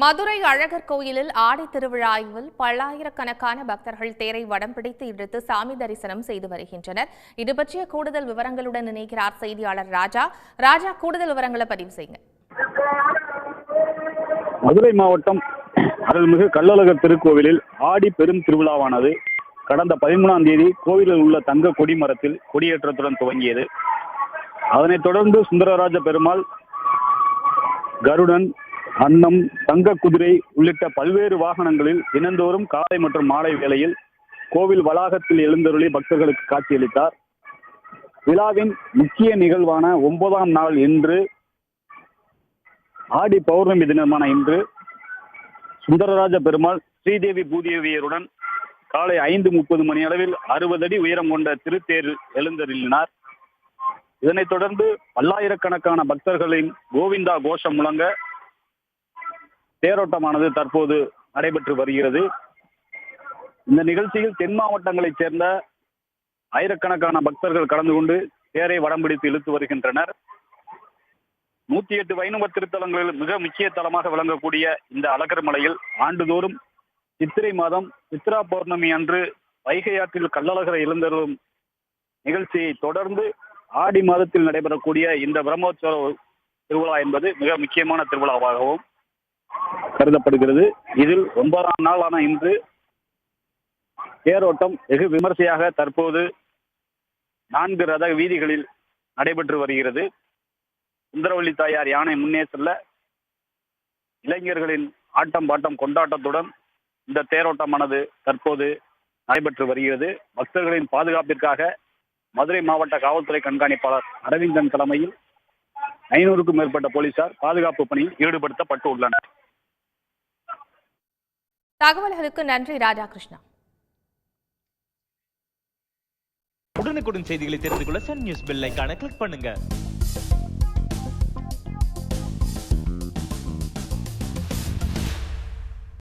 மதுரை அழகர் கோயிலில் ஆடி திருவிழாவில் பல்லாயிரக்கணக்கான பக்தர்கள் தேரை வடம் பிடித்து இழுத்து சாமி தரிசனம் செய்து வருகின்றனர். இது பற்றிய கூடுதல் விவரங்களுடன் இணைக்கிறார் செய்தியாளர் ராஜா. ராஜா கூடுதல் விவரங்களை பதிவு செய்யுங்க. மதுரை மாவட்டம் அருள்மிகு கள்ளழகர் திருக்கோவிலில் ஆடி பெரும் திருவிழாவானது கடந்த பதிமூணாம் தேதி கோவிலில் உள்ள தங்க கொடிமரத்தில் கொடியேற்றத்துடன் துவங்கியது. அதனைத் தொடர்ந்து சுந்தரராஜ பெருமாள் கருடன் அன்னம் தங்க குதிரை உள்ளிட்ட பல்வேறு வாகனங்களில் தினந்தோறும் காலை மற்றும் மாலை வேளையில் கோவில் வளாகத்தில் எழுந்தருளி பக்தர்களுக்கு காட்சியளித்தார். விழாவின் முக்கிய நிகழ்வான ஒன்பதாம் நாள் இன்று ஆடி பௌர்ணமி தினமான இன்று சுந்தரராஜ பெருமாள் ஸ்ரீதேவி பூதேவியருடன் காலை ஐந்து முப்பது மணி அளவில் அறுபது அடி உயரம் கொண்ட திருத்தேர் எழுந்தருளினார். இதனைத் தொடர்ந்து பல்லாயிரக்கணக்கான பக்தர்களின் கோவிந்தா கோஷம் முழங்க தேரோட்டமானது தற்போது நடைபெற்று வருகிறது. இந்த நிகழ்ச்சியில் தென் மாவட்டங்களைச் சேர்ந்த ஆயிரக்கணக்கான பக்தர்கள் கலந்து கொண்டு தேரை வடம் பிடித்து இழுத்து வருகின்றனர். நூத்தி எட்டு வைணவ திருத்தலங்களில் மிக முக்கிய தலமாக விளங்கக்கூடிய இந்த அழகர் மலையில் ஆண்டுதோறும் சித்திரை மாதம் சித்ரா பௌர்ணமி அன்று வைகை ஆற்றில் கள்ளழகரை எழுந்தருளும் நிகழ்ச்சியை தொடர்ந்து ஆடி மாதத்தில் நடைபெறக்கூடிய இந்த பிரம்மோற்சவ திருவிழா என்பது மிக முக்கியமான திருவிழாவாகவும் கருதப்படுகிறது. இதில் ஒன்பதாம் நாளான இன்று தேரோட்டம் வெகு விமர்சையாக தற்போது நான்கு ரத வீதிகளில் நடைபெற்று வருகிறது. சுந்தரவள்ளி தாயார் யானை முன்னே செல்ல இளைஞர்களின் ஆட்டம் பாட்டம் கொண்டாட்டத்துடன் இந்த தேரோட்டமானது தற்போது நடைபெற்று வருகிறது. பக்தர்களின் பாதுகாப்பிற்காக மதுரை மாவட்ட காவல்துறை கண்காணிப்பாளர் அரவிந்தன் தலைமையில் ஐநூறுக்கும் மேற்பட்ட போலீசார் பாதுகாப்பு பணியில் ஈடுபடுத்தப்பட்டு உள்ளனர் தகவல்களுக்கு நன்றி ராதாகிருஷ்ணா. உடனுக்குடன் செய்திகளை தெரிந்து கொள்ள சன் நியூஸ் பெல் ஐக்கான கிளிக் பண்ணுங்க.